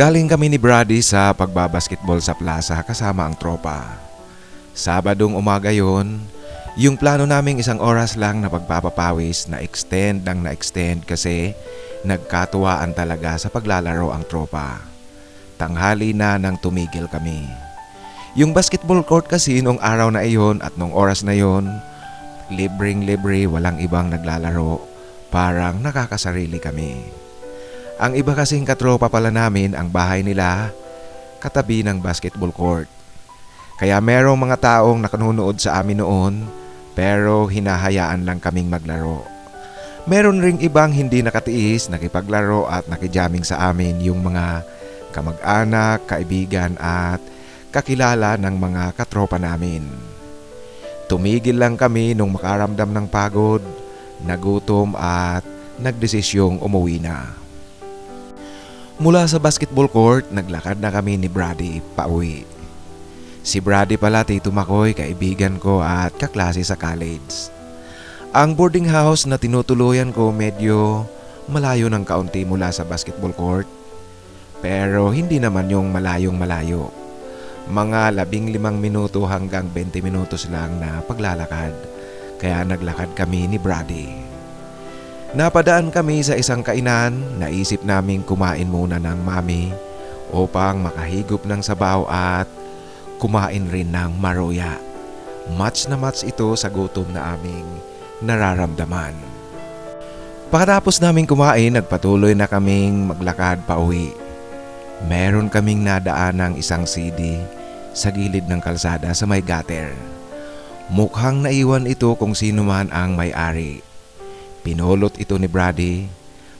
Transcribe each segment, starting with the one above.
Galing kami ni Brady sa pagbabasketball sa plaza kasama ang tropa. Sabadong umaga yon, yung plano naming isang oras lang na pagpapapawis na extend ng na-extend kasi nagkatuwaan talaga sa paglalaro ang tropa. Tanghali na nang tumigil kami. Yung basketball court kasi nung araw na iyon at nung oras na yon, libreng libre walang ibang naglalaro, parang nakakasarili kami. Ang iba kasing katropa pala namin ang bahay nila katabi ng basketball court. Kaya merong mga taong nakanunood sa amin noon pero hinahayaan lang kaming maglaro. Meron ring ibang hindi nakatiis, nakipaglaro at nakijamming sa amin yung mga kamag-anak, kaibigan at kakilala ng mga katropa namin. Tumigil lang kami nung makaramdam ng pagod, nagutom at nagdesisyong umuwi na. Mula sa basketball court, naglakad na kami ni Brady pauwi. Si Brady pala Tito Makoy, kaibigan ko at kaklase sa college. Ang boarding house na tinutuluyan ko medyo malayo ng kaunti mula sa basketball court. Pero hindi naman yung malayong malayo. Mga labing limang minuto hanggang 20 minutos lang na paglalakad. Kaya naglakad kami ni Brady. Napadaan kami sa isang kainan, naisip naming kumain muna ng mami upang makahigop ng sabaw at kumain rin ng maroya. Match na match ito sa gutom na aming nararamdaman. Pagkatapos naming kumain, nagpatuloy na kaming maglakad pa uwi. Meron kaming nadaan ng isang CD sa gilid ng kalsada sa may gutter. Mukhang naiwan ito kung sino man ang may-ari. Pinulot ito ni Brady.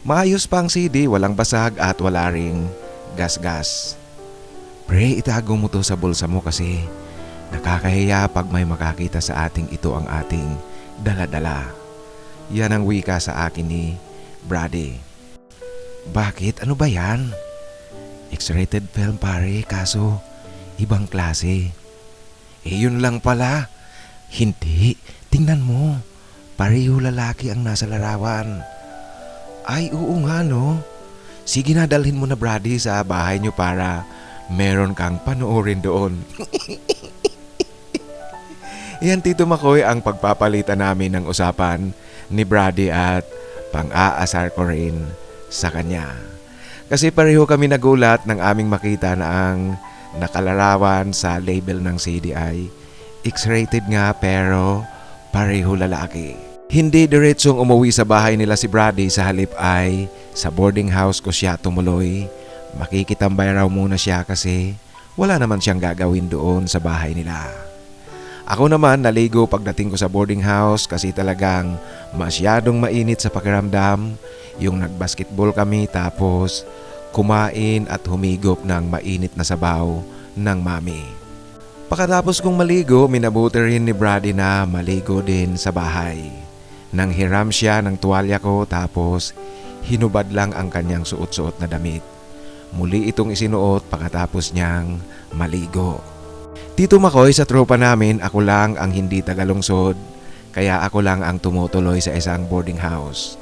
Maayos pa ang CD, walang basag at wala ring gas-gas. Pre, itago mo to sa bulsa mo kasi nakakahiya pag may makakita sa ating ito ang ating dala-dala. Yan ang wika sa akin ni Brady. Bakit? Ano ba yan? X-rated film pare, kaso ibang klase. Eh yun lang pala. Hindi, tingnan mo. Pareho lalaki ang nasa larawan. Ay, oo nga no. Sige na dalhin mo na Brady sa bahay niyo para meron kang panoorin doon. Yan Tito Makoy ang pagpapalitan namin ng usapan ni Brady at pang-aasar ko rin sa kanya. Kasi pareho kami nagulat ng aming makita na ang nakalarawan sa label ng CDI. X-rated nga pero pareho lalaki. Hindi diretsong umuwi sa bahay nila si Brady sa halip ay sa boarding house ko siya tumuloy. Makikitambay raw muna siya kasi wala naman siyang gagawin doon sa bahay nila. Ako naman naligo pagdating ko sa boarding house kasi talagang masyadong mainit sa pakiramdam yung nagbasketball kami tapos kumain at humigop ng mainit na sabaw ng mami. Pagkatapos kong maligo, minabuti rin ni Brady na maligo din sa bahay. Nang hiram siya ng tuwalya ko tapos hinubad lang ang kanyang suot-suot na damit. Muli itong isinuot pagkatapos niyang maligo. Tito Makoy sa tropa namin ako lang ang hindi tagalungsod kaya ako lang ang tumutuloy sa isang boarding house.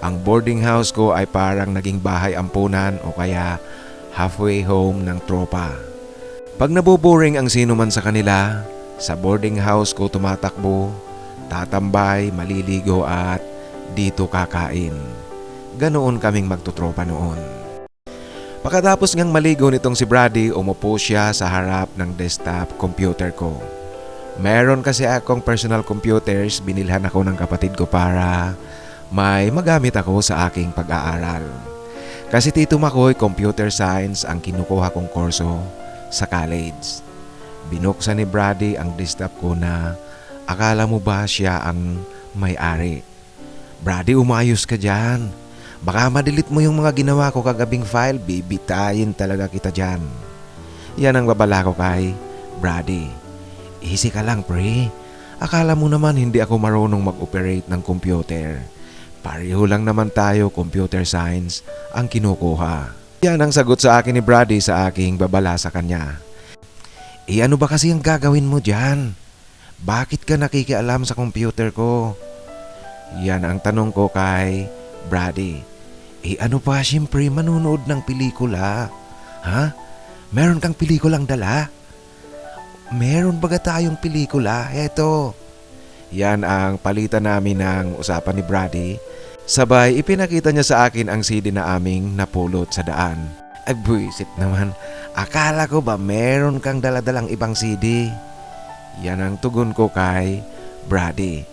Ang boarding house ko ay parang naging bahay ampunan o kaya halfway home ng tropa. Pag naboboring ang sino man sa kanila, sa boarding house ko tumatakbo, tatambay, maliligo at dito kakain. Ganoon kaming magtutropa noon. Pagkatapos ngang maligo nitong si Brady, umupo siya sa harap ng desktop computer ko. Meron kasi akong personal computers, binilhan ako ng kapatid ko para may magamit ako sa aking pag-aaral. Kasi Tito Makoy, computer science ang kinukuha kong kurso sa college. Binuksan ni Brady ang desktop ko na akala mo ba siya ang may-ari. Brady, umayos ka dyan. Baka madelete mo yung mga ginawa ko kagabing file, bibitayin talaga kita dyan. Yan ang babala ko kay Brady. Easy ka lang pre. Akala mo naman hindi ako marunong mag-operate ng computer. Pareho lang naman tayo computer science ang kinukuha. Yan ang sagot sa akin ni Brady sa aking babala sa kanya. Eh ano ba kasi ang gagawin mo dyan? Bakit ka nakikialam sa computer ko? Yan ang tanong ko kay Brady. Eh ano pa siyempre manunood ng pelikula? Ha? Meron kang pelikulang dala? Meron baga tayong pelikula? Eto. Yan ang palitan namin ng usapan ni Brady. Sabay ipinakita niya sa akin ang CD na aming napulot sa daan. Ay buisit naman. Akala ko ba meron kang daladalang ibang CD? Yan ang tugon ko kay Brady.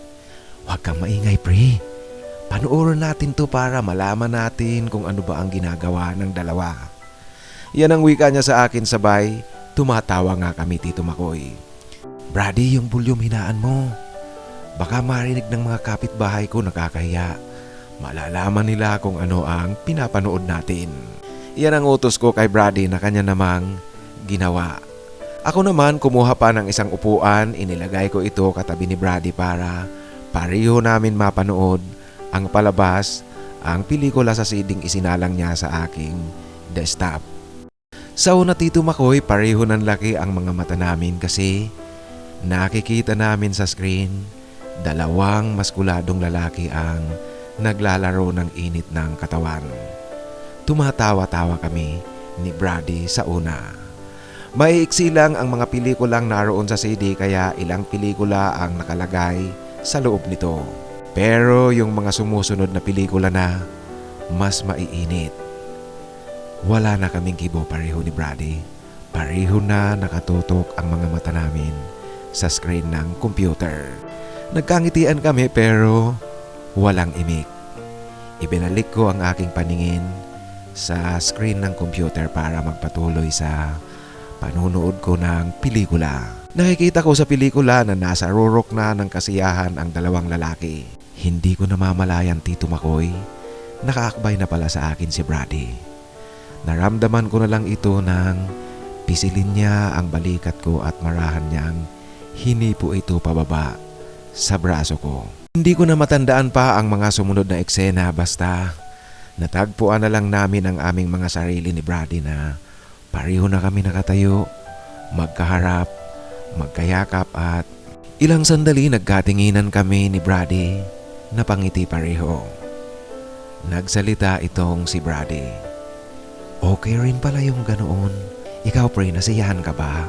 Huwag kang maingay pre. Panoorin natin to para malaman natin kung ano ba ang ginagawa ng dalawa. Yan ang wika niya sa akin sabay. Tumatawa nga kami Tito Makoy. Brady, yung volume hinaan mo. Baka marinig ng mga kapitbahay ko nakakahiya. Malalaman nila kung ano ang pinapanood natin. Yan ang utos ko kay Brady na kanya namang ginawa. Ako naman kumuha pa ng isang upuan, inilagay ko ito katabi ni Brady para pareho namin mapanood ang palabas, ang pelikula sa siding isinalang niya sa aking desktop. Sa una Tito Makoy, pareho ng laki ang mga mata namin kasi nakikita namin sa screen dalawang maskuladong lalaki ang naglalaro ng init ng katawan. Tumatawa-tawa kami ni Brady sa una. Maiiksi lang ang mga pelikulang naroon sa CD kaya ilang pelikula ang nakalagay sa loob nito. Pero yung mga sumusunod na pelikula na mas maiinit. Wala na kaming kibo pareho ni Brady. Pareho na nakatutok ang mga mata namin sa screen ng computer. Nagkangitian kami pero walang imik. Ibinalik ko ang aking paningin sa screen ng computer para magpatuloy sa panunood ko ng pelikula. Nakikita ko sa pelikula na nasa rurok na ng kasiyahan ang dalawang lalaki. Hindi ko namamalayan Tito Makoy, nakaakbay na pala sa akin si Brady. Naramdaman ko na lang ito nang pisilin niya ang balikat ko at marahan niyang hinipo ito pababa sa braso ko. Hindi ko na matandaan pa ang mga sumunod na eksena basta natagpuan na lang namin ang aming mga sarili ni Brady na pareho na kami nakatayo, magkaharap, magkayakap at ilang sandali nagkatinginan kami ni Brady na pangiti pareho. Nagsalita itong si Brady. Okay rin pala yung ganoon. Ikaw pre, nasiyahan ka ba?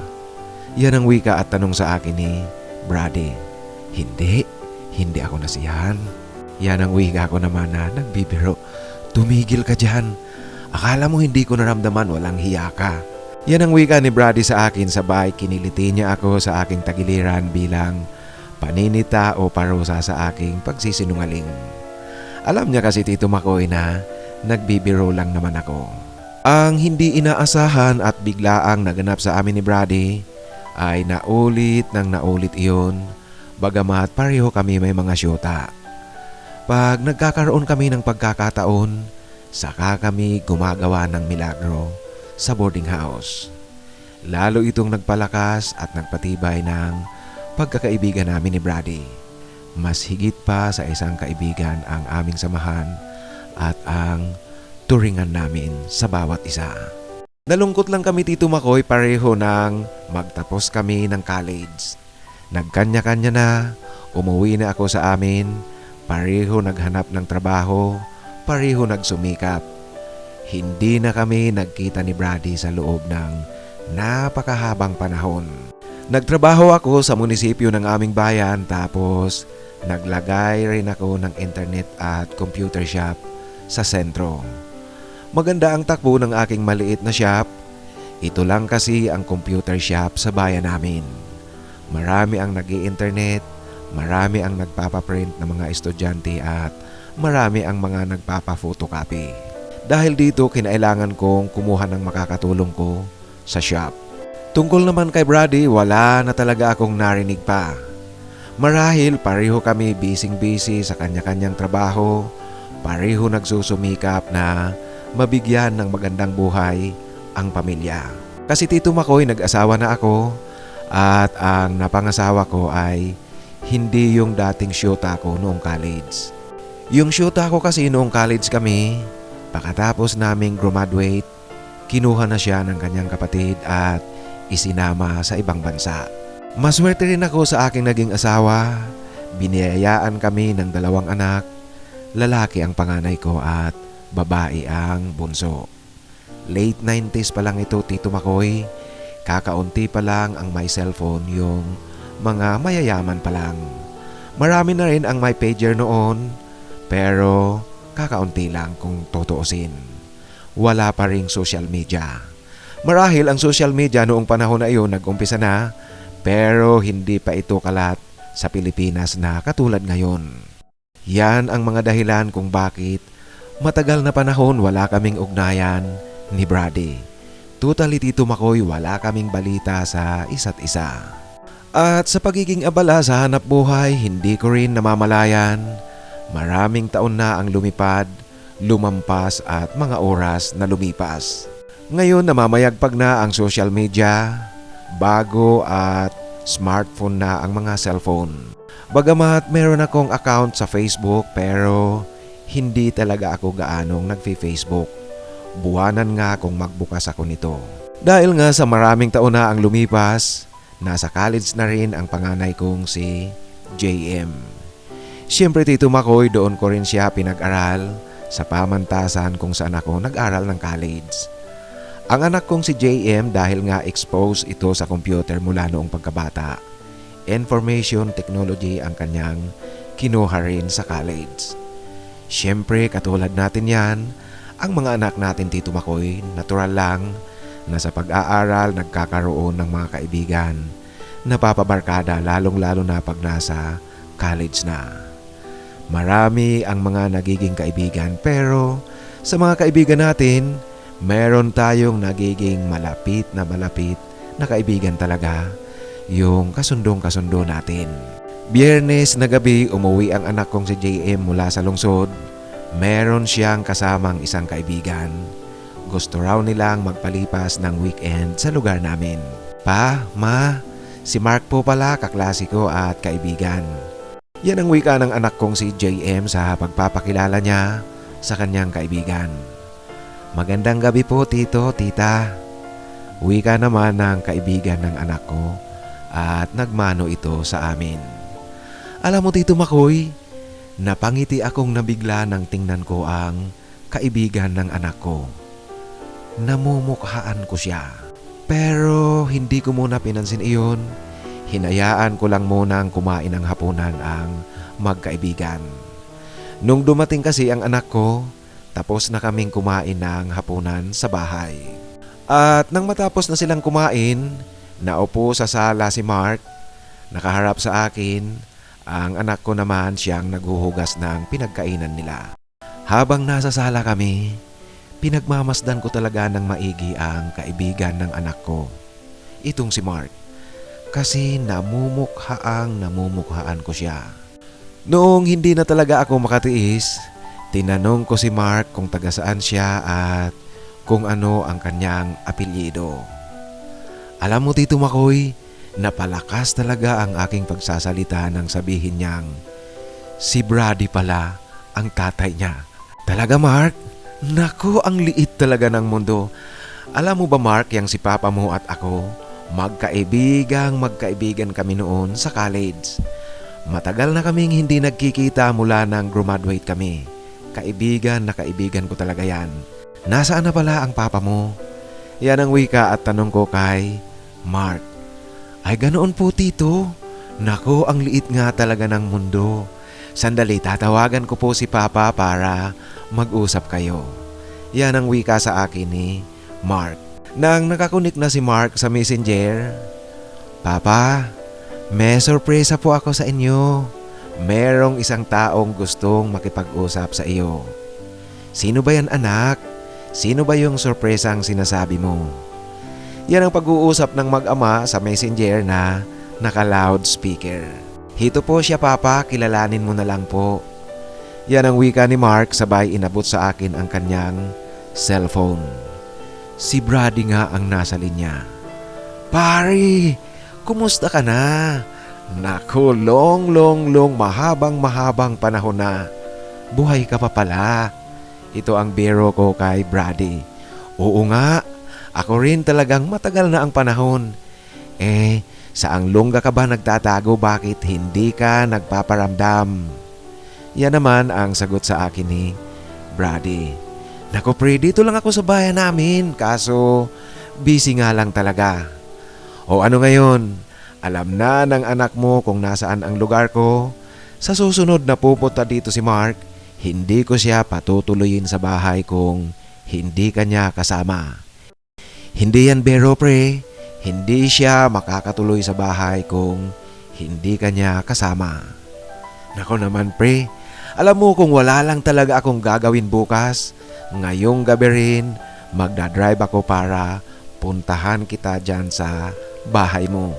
Yan ang wika at tanong sa akin ni Brady. Hindi, hindi ako nasiyahan. Yan ang wika ko naman na nagbibiro. Tumigil ka dyan. Akala mo hindi ko naramdaman walang hiya ka. Yan ang wika ni Brady sa akin sabay kiniliti niya ako sa aking tagiliran bilang paninita o parusa sa aking pagsisinungaling. Alam niya kasi Tito Makoy na nagbibiro lang naman ako. Ang hindi inaasahan at biglaang naganap sa amin ni Brady ay naulit ng naulit iyon bagamat pareho kami may mga syota. Pag nagkakaroon kami ng pagkakataon, saka kami gumagawa ng milagro sa boarding house. Lalo itong nagpalakas at nagpatibay ng pagkakaibigan namin ni Brady. Mas higit pa sa isang kaibigan ang aming samahan at ang turingan namin sa bawat isa. Nalungkot lang kami Tito Makoy pareho nang magtapos kami ng college. Nagkanya-kanya na, umuwi na ako sa amin, pareho naghanap ng trabaho, pareho nagsumikap. Hindi na kami nagkita ni Brady sa loob ng napakahabang panahon. Nagtrabaho ako sa munisipyo ng aming bayan tapos naglagay rin ako ng internet at computer shop sa sentro. Maganda ang takbo ng aking maliit na shop. Ito lang kasi ang computer shop sa bayan namin. Marami ang nag internet marami ang nagpapaprint ng mga estudyante at marami ang mga nagpapa-photocopy. Dahil dito kinailangan kong kumuha ng makakatulong ko sa shop. Tungkol naman kay Brady, wala na talaga akong narinig pa. Marahil pareho kami busy-busy sa kanya-kanyang trabaho, pareho nagsusumikap na mabigyan ng magandang buhay ang pamilya. Kasi Tito Makoy nag-asawa na ako at ang napangasawa ko ay hindi yung dating syota ko noong college. Yung syota ko kasi noong college kami, pagkatapos naming graduate, kinuha na siya ng kanyang kapatid at isinama sa ibang bansa. Maswerte rin ako sa aking naging asawa. Biniyayaan kami ng dalawang anak. Lalaki ang panganay ko at babae ang bunso. Late 90s pa lang ito Tito Makoy. Kakaunti pa lang ang may cellphone yung mga mayayaman pa lang. Marami na rin ang may pager noon pero kakaunti lang kung tutuusin. Wala pa ring social media. Marahil ang social media noong panahon na iyon nag-umpisa na pero hindi pa ito kalat sa Pilipinas na katulad ngayon. Yan ang mga dahilan kung bakit matagal na panahon wala kaming ugnayan ni Brady. Totally Tito Makoy wala kaming balita sa isa't isa. At sa pagiging abala sa hanap buhay, hindi ko rin namamalayan. Maraming taon na ang lumipad, lumampas at mga oras na lumipas. Ngayon namamayagpag na ang social media, bago at smartphone na ang mga cellphone. Bagamat meron akong account sa Facebook pero hindi talaga ako gaanong nagfi-Facebook. Buwanan nga kung magbukas ako nito. Dahil nga sa maraming taon na ang lumipas, nasa college na rin ang panganay kong si JM. Siyempre Tito Makoy doon ko rin siya pinag-aral sa pamantasan kung saan ako nag-aral ng college. Ang anak kong si JM dahil nga exposed ito sa computer mula noong pagkabata. Information technology ang kanyang kinuha rin sa college. Siyempre katulad natin yan, ang mga anak natin Tito Makoy, natural lang na sa pag-aaral nagkakaroon ng mga kaibigan. Napapabarkada lalong lalo na pag nasa college na. Marami ang mga nagiging kaibigan pero sa mga kaibigan natin, meron tayong nagiging malapit na malapit na kaibigan talaga yung kasundong kasundo natin. Biyernes na gabi umuwi ang anak kong si JM mula sa lungsod. Meron siyang kasamang isang kaibigan. Gusto raw nilang magpalipas ng weekend sa lugar namin. Pa, ma, si Mark po pala kaklasiko at kaibigan. Yan ang wika ng anak kong si JM sa pagpapakilala niya sa kanyang kaibigan. Magandang gabi po tito, tita. Wika naman ng kaibigan ng anak ko at nagmano ito sa amin. Alam mo tito Makoy, napangiti akong nabigla nang tingnan ko ang kaibigan ng anak ko. Namumukhaan ko siya. Pero hindi ko muna pinansin iyon. Hinayaan ko lang munang kumain ng hapunan ang magkaibigan. Nung dumating kasi ang anak ko, tapos na kaming kumain ng hapunan sa bahay. At nang matapos na silang kumain, naupo sa sala si Mark. Nakaharap sa akin, ang anak ko naman siyang naghuhugas ng pinagkainan nila. Habang nasa sala kami, pinagmamasdan ko talaga ng maigi ang kaibigan ng anak ko. Itong si Mark. Kasi namumukhaang namumukhaan ko siya. Noong hindi na talaga ako makatiis, tinanong ko si Mark kung taga saan siya at kung ano ang kanyang apelyido. Alam mo Tito Makoy, napalakas talaga ang aking pagsasalita nang sabihin niyang si Brady pala ang tatay niya. Talaga Mark? Nako, ang liit talaga ng mundo. Alam mo ba Mark, yang si papa mo at ako, magkaibigang magkaibigan kami noon sa college. Matagal na kaming hindi nagkikita mula nang graduate kami. Kaibigan na kaibigan ko talaga yan. Nasaan na pala ang papa mo? Yan ang wika at tanong ko kay Mark. Ay ganoon po tito. Nako, ang liit nga talaga ng mundo. Sandali, tatawagan ko po si Papa para mag-usap kayo. Yan ang wika sa akin ni Mark. Nang nakakunik na si Mark sa messenger, Papa, may sorpresa po ako sa inyo. Merong isang taong gustong makipag-usap sa iyo. Sino ba yan anak? Sino ba yung sorpresang sinasabi mo? Yan ang pag-uusap ng mag-ama sa messenger na naka-loudspeaker. Hito po siya papa, kilalanin mo na lang po. Yan ang wika ni Mark sabay inabot sa akin ang kanyang cellphone. Si Brady nga ang nasa linya. Pari, kumusta ka na? Naku, long, long, long, mahabang, mahabang panahon na. Buhay ka pa pala. Ito ang biro ko kay Brady. Oo nga, ako rin talagang matagal na ang panahon. Eh, saang lungga ka ba nagtatago bakit hindi ka nagpaparamdam? Yan naman ang sagot sa akin ni Brady. Nako pre, dito lang ako sa bayan namin. Kaso, busy nga lang talaga. O ano ngayon? Alam na ng anak mo kung nasaan ang lugar ko. Sa susunod na pupunta dito si Mark, hindi ko siya patutuloyin sa bahay kung hindi kanya kasama. Hindi yan bero pre. Hindi siya makakatuloy sa bahay kung hindi kanya kasama. Nako naman pre, alam mo kung wala lang talaga akong gagawin bukas, ngayong gabi rin magdadrive ako para puntahan kita dyan sa bahay mo.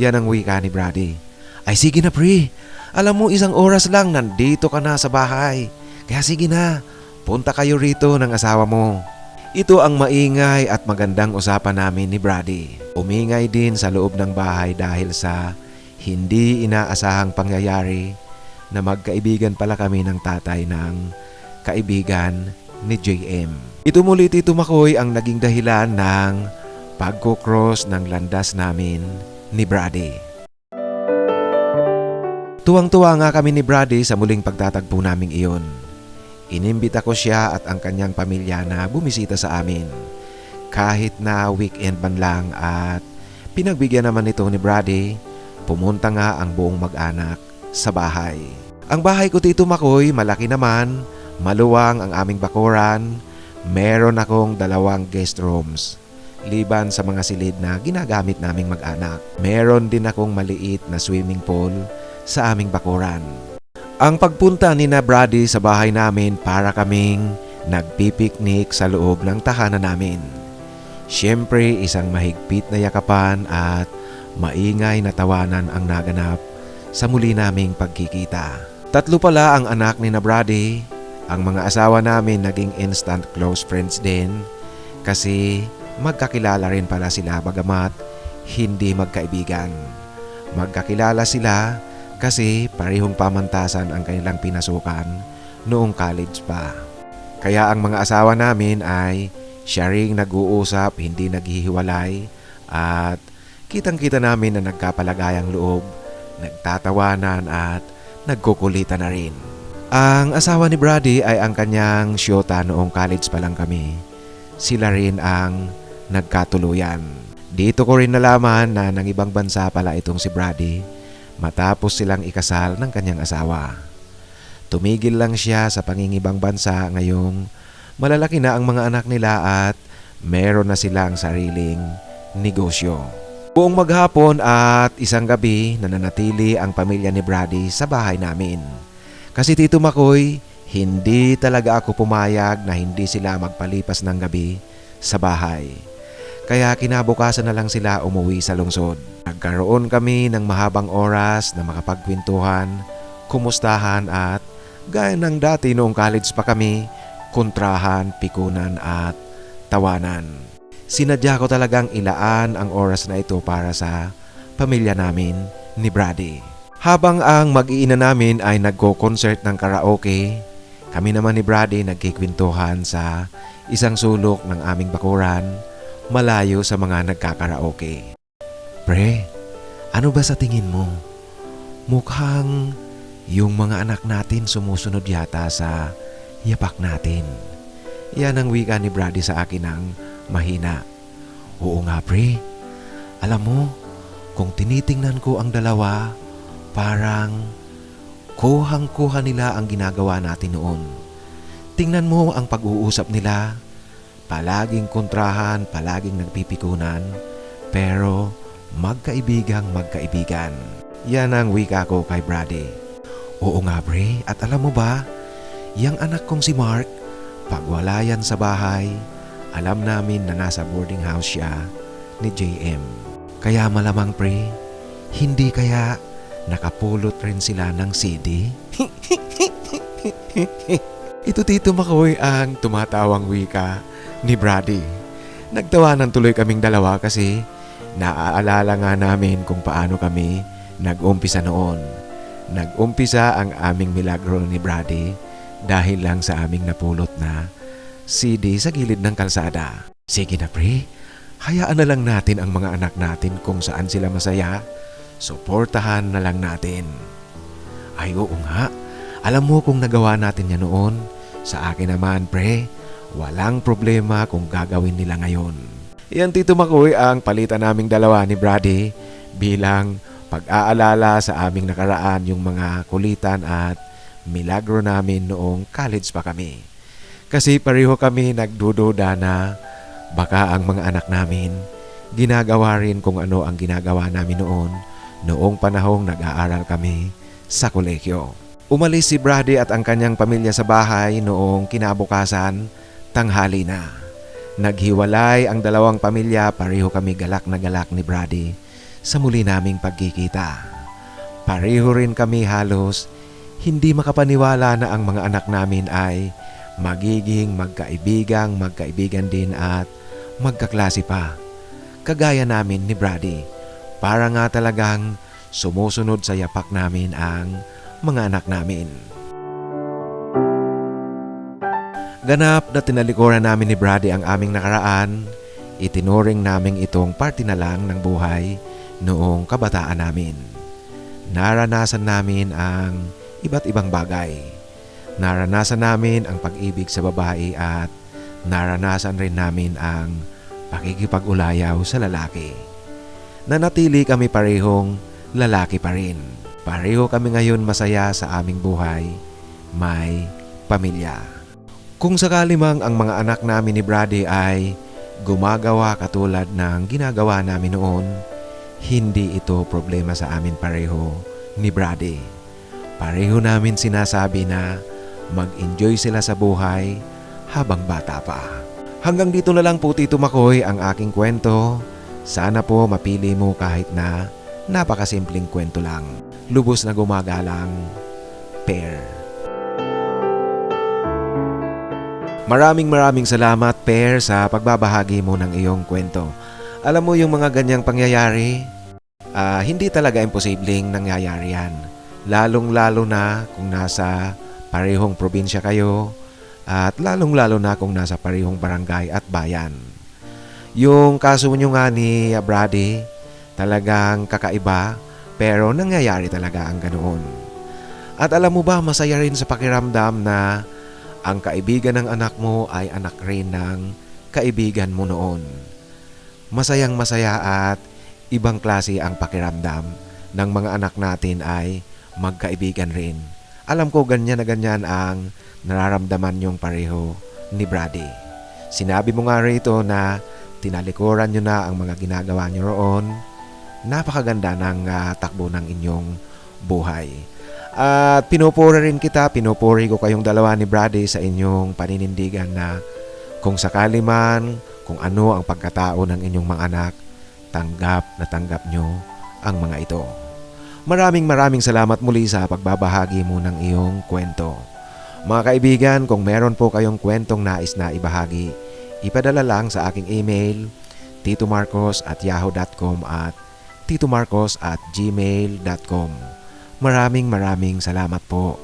Yan ang wika ni Brady. Ay sige na pre, alam mo isang oras lang nandito ka na sa bahay. Kaya sige na, punta kayo rito ng asawa mo. Ito ang maingay at magandang usapan namin ni Brady. Umingay din sa loob ng bahay dahil sa hindi inaasahang pangyayari na magkaibigan pala kami ng tatay ng kaibigan ni JM. Ito muli Tito Makoy ang naging dahilan ng pagkukross ng landas namin ni Brady. Tuwang-tuwa nga kami ni Brady sa muling pagtatagpo naming iyon. Inimbita ko siya at ang kanyang pamilya na bumisita sa amin. Kahit na weekend man lang at pinagbigyan naman ito ni Brady, pumunta nga ang buong mag-anak sa bahay. Ang bahay ko Tito Makoy malaki naman, maluwang ang aming bakuran, meron akong dalawang guest rooms. Liban sa mga silid na ginagamit naming mag-anak. Meron din akong maliit na swimming pool sa aming bakuran. Ang pagpunta ni na Brady sa bahay namin para kaming nagpipiknik sa loob ng tahanan namin. Siyempre isang mahigpit na yakapan at maingay na tawanan ang naganap sa muli naming pagkikita. Tatlo pala ang anak ni na Brady. Ang mga asawa namin naging instant close friends din kasi magkakilala rin pala sila bagamat hindi magkaibigan. Magkakilala sila kasi parehong pamantasan ang kanilang pinasukan noong college pa. Kaya ang mga asawa namin ay siya ring nag-uusap, hindi naghihiwalay at kitang-kita namin na nagkapalagayang loob, nagtatawanan at nagkukulitan na rin. Ang asawa ni Brady ay ang kanyang syota noong college pa lang kami. Sila rin ang nagkatuluyan. Dito ko rin nalaman na ng ibang bansa pala itong si Brady matapos silang ikasal ng kanyang asawa. Tumigil lang siya sa pangingibang bansa ngayong malalaki na ang mga anak nila at meron na silang sariling negosyo. Buong maghapon at isang gabi nananatili ang pamilya ni Brady sa bahay namin. Kasi Tito Makoy, hindi talaga ako pumayag na hindi sila magpalipas ng gabi sa bahay. Kaya kinabukasan na lang sila umuwi sa lungsod. Nagkaroon kami ng mahabang oras na makapagkwentuhan, kumustahan at gaya ng dati noong college pa kami, kontrahan, pikunan at tawanan. Sinadya ko talagang ilaan ang oras na ito para sa pamilya namin ni Brady. Habang ang mag-iina namin ay nagko-concert ng karaoke, kami naman ni Brady nagkikwentuhan sa isang sulok ng aming bakuran malayo sa mga nagkakaraoke. Pre, ano ba sa tingin mo? Mukhang yung mga anak natin sumusunod yata sa yapak natin. Yan ang wika ni Brady sa akin ng mahina. Oo nga pre, alam mo, kung tinitingnan ko ang dalawa, parang kuhang-kuha nila ang ginagawa natin noon. Tingnan mo ang pag-uusap nila, palaging kontrahan, palaging nagpipikunan, pero magkaibigang magkaibigan. Yan ang wika ko kay Brady. Oo nga pre, at alam mo ba, yang anak kong si Mark, pag wala yan sa bahay, alam namin na nasa boarding house siya ni JM. Kaya malamang pre, hindi kaya nakapulot rin sila ng CD? Ito Tito Makoy ang tumatawang wika ni Brady. Nagtawanan tuloy kaming dalawa kasi naaalala nga namin kung paano kami nag-umpisa noon. Nag-umpisa ang aming milagro ni Brady dahil lang sa aming napulot na CD sa gilid ng kalsada. Sige na pre, hayaan na lang natin ang mga anak natin kung saan sila masaya. Suportahan na lang natin. Ay oo nga, alam mo kung nagawa natin yan noon. Sa akin naman pre, Walang problema kung gagawin nila ngayon. Iyan Tito Makoy ang palitan naming dalawa ni Brady bilang pag-aalala sa aming nakaraan yung mga kulitan at milagro namin noong college pa kami. Kasi pareho kami nagdududa na baka ang mga anak namin ginagawa rin kung ano ang ginagawa namin noon noong panahong nag-aaral kami sa kolehiyo. Umalis si Brady at ang kanyang pamilya sa bahay noong kinabukasan, tanghali na. Naghiwalay ang dalawang pamilya, pareho kami galak na galak ni Brady sa muli naming pagkikita. Pareho rin kami halos hindi makapaniwala na ang mga anak namin ay magiging magkaibigang magkaibigan din at magkaklase pa. Kagaya namin ni Brady. Para nga talagang sumusunod sa yapak namin ang mga anak namin. Ganap na tinalikuran namin ni Brady ang aming nakaraan, itinuring namin itong parte na lang ng buhay noong kabataan namin. Naranasan namin ang iba't ibang bagay. Naranasan namin ang pag-ibig sa babae at naranasan rin namin ang pakikipag-ulayaw sa lalaki. Nanatili kami parehong lalaki pa rin. Pareho kami ngayon masaya sa aming buhay. May pamilya. Kung sakali mang ang mga anak namin ni Brady ay gumagawa katulad ng ginagawa namin noon, hindi ito problema sa amin pareho ni Brady. Pareho namin sinasabi na mag-enjoy sila sa buhay habang bata pa. Hanggang dito na lang po Tito Makoy ang aking kwento. Sana po mapili mo kahit na napakasimpleng kwento lang. Lubos na gumagalang pair. Maraming maraming salamat pair sa pagbabahagi mo ng iyong kwento. Alam mo yung mga ganyang pangyayari, ah, hindi talaga imposibleng nangyayari yan. Lalong-lalo na kung nasa parehong probinsya kayo at lalong-lalo na kung nasa parehong barangay at bayan. Yung kaso nyo nga ni Brady, talagang kakaiba pero nangyayari talaga ang ganoon. At alam mo ba masaya rin sa pakiramdam na ang kaibigan ng anak mo ay anak rin ng kaibigan mo noon. Masayang masaya at ibang klase ang pakiramdam ng mga anak natin ay magkaibigan rin. Alam ko ganyan na ganyan ang nararamdaman yung pareho ni Brady. Sinabi mo nga rito na tinalikuran nyo na ang mga ginagawa nyo roon. Napakaganda ng ah, takbo ng inyong buhay. At pinupuri rin kita, pinupuri ko kayong dalawa ni Brady sa inyong paninindigan na kung sakali man, kung ano ang pagkatao ng inyong mga anak, tanggap na tanggap nyo ang mga ito. Maraming maraming salamat muli sa pagbabahagi mo ng iyong kwento. Mga kaibigan, kung meron po kayong kwentong nais na ibahagi, ipadala lang sa aking email titomarcos at yahoo.com at titomarcos at gmail.com. Maraming maraming salamat po.